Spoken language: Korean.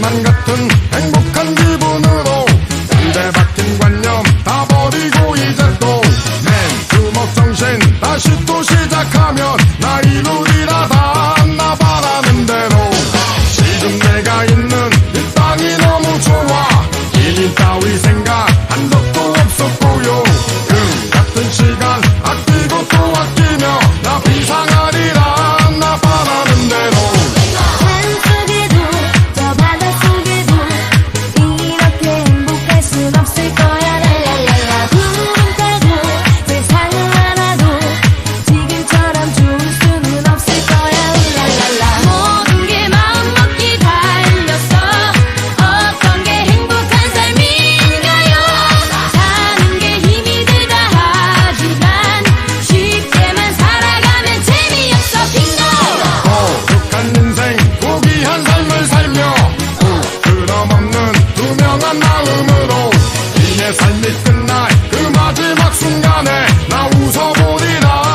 man got to 끝날 그 마지막 순간에 나 웃어보리라.